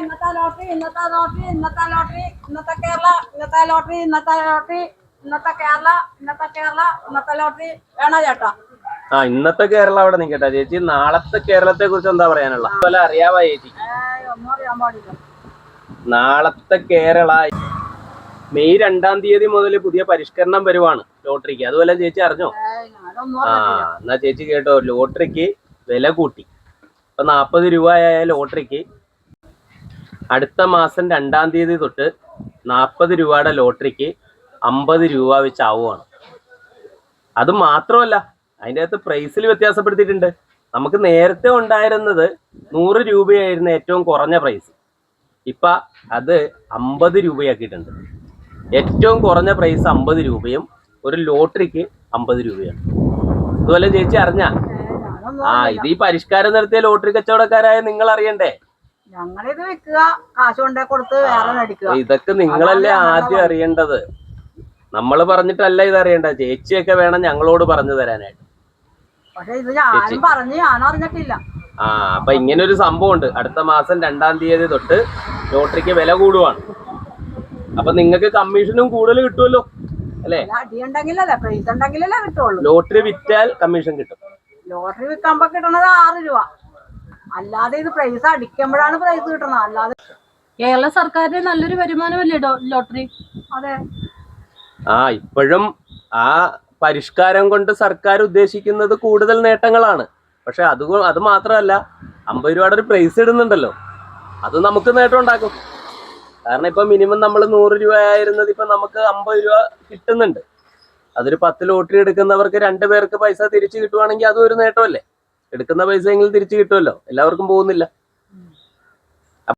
ഇന്നത്തെ ലോട്ടറി ഇന്നത്തെ ലോട്ടറി ഇന്നത്തെ ലോട്ടറി ഇന്നത്തെ കേരള ഇന്നത്തെ ലോട്ടറി ഇന്നത്തെ ലോട്ടറി ഇന്നത്തെ കേരള ഇന്നത്തെ കേരള ഇന്നത്തെ ലോട്ടറി. വേണോ ചേട്ടാ? ആ ഇന്നത്തെ കേരള അവിടെ നിൽക്കട്ടെ ചേച്ചി നാളത്തെ കേരളത്തെ കുറിച്ച് എന്താ പറയാനുള്ള? അതുപോലെ അറിയാവാ ചേച്ചി? നാളത്തെ കേരള. മെയ് രണ്ടാം തീയതി മുതൽ പുതിയ പരിഷ്കരണം വരുവാണ് ലോട്ടറിക്ക്. അതുപോലെ ചേച്ചി അറിഞ്ഞോ? ആ എന്നാ ചേച്ചി കേട്ടോ ലോട്ടറിക്ക് വില കൂട്ടി. ഇപ്പൊ നാപ്പത് രൂപയായ ലോട്ടറിക്ക് അടുത്ത മാസം രണ്ടാം തീയതി തൊട്ട് നാൽപ്പത് രൂപയുടെ ലോട്ടറിക്ക് അമ്പത് രൂപ വെച്ച് ആവുകയാണ് അത് മാത്രമല്ല അതിന്റെ അകത്ത് പ്രൈസിൽ വ്യത്യാസപ്പെടുത്തിയിട്ടുണ്ട്. നമുക്ക് നേരത്തെ ഉണ്ടായിരുന്നത് നൂറ് രൂപയായിരുന്നു ഏറ്റവും കുറഞ്ഞ പ്രൈസ് ഇപ്പം അത് അമ്പത് രൂപയാക്കിയിട്ടുണ്ട്. ഏറ്റവും കുറഞ്ഞ പ്രൈസ് അമ്പത് രൂപയും ഒരു ലോട്ടറിക്ക് അമ്പത് രൂപയാണ്. അതുപോലെ ചേച്ചി അറിഞ്ഞ? ആ ഇത് ഈ പരിഷ്കാരം നടത്തിയ ലോട്ടറി കച്ചവടക്കാരായ നിങ്ങൾ അറിയണ്ടേ ഞങ്ങളിത് വെക്കുക കാശ് കൊണ്ടേ കൊടുത്ത് വേറെ മേടിക്കുക ഇതൊക്കെ നിങ്ങളല്ലേ ആദ്യം അറിയേണ്ടത്. നമ്മൾ പറഞ്ഞിട്ടല്ല ഇത് അറിയേണ്ടത്. ചേച്ചിയൊക്കെ വേണം ഞങ്ങളോട് പറഞ്ഞു തരാനായിട്ട്. പക്ഷെ ഇത് ഞാനും പറഞ്ഞ് ഞാൻ അറിഞ്ഞിട്ടില്ല. ആ അപ്പൊ ഇങ്ങനെ ഒരു സംഭവം ഉണ്ട് അടുത്ത മാസം രണ്ടാം തീയതി തൊട്ട് ലോട്ടറിക്ക് വില കൂടുവാണ്. അപ്പൊ നിങ്ങൾക്ക് കമ്മീഷനും കൂടുതൽ കിട്ടുമല്ലോ അല്ലേ? പ്രൈസ് ഉണ്ടെങ്കിലല്ലേ കിട്ടുള്ളൂ. ലോട്ടറി വിറ്റാൽ കമ്മീഷൻ കിട്ടും. ലോട്ടറി വിൽക്കുമ്പോ കിട്ടണത് ആറ് രൂപ. അല്ലാതെ ഇത് പ്രൈസ് അടിക്കുമ്പോഴാണ് പ്രൈസ് കിട്ടുന്നത്. അല്ലാതെ കേരള സർക്കാരിന് നല്ലൊരു വരുമാനമല്ലേ ലോട്ടറി അതെ. ആ ഇപ്പോഴും ആ പരിഷ്കാരം കൊണ്ട് സർക്കാർ ഉദ്ദേശിക്കുന്നത് കൂടുതൽ നേട്ടങ്ങളാണ്. പക്ഷെ അത് അത് മാത്രമല്ല അമ്പത് രൂപയുടെ ഒരു പ്രൈസ് ഇടുന്നുണ്ടല്ലോ. അത് നമുക്ക് നേട്ടം ഉണ്ടാക്കും. കാരണം ഇപ്പൊ മിനിമം നമ്മൾ നൂറ് രൂപ ആയിരുന്നത് ഇപ്പൊ നമുക്ക് അമ്പത് രൂപ കിട്ടുന്നുണ്ട്. അതൊരു പത്ത് ലോട്ടറി എടുക്കുന്നവർക്ക് രണ്ട് പേർക്ക് പൈസ തിരിച്ചു കിട്ടുവാണെങ്കിൽ അതും ഒരു നേട്ടമല്ലേ? എടുക്കുന്ന പൈസ എങ്കിലും തിരിച്ചു കിട്ടുമല്ലോ. എല്ലാവർക്കും പോകുന്നില്ല.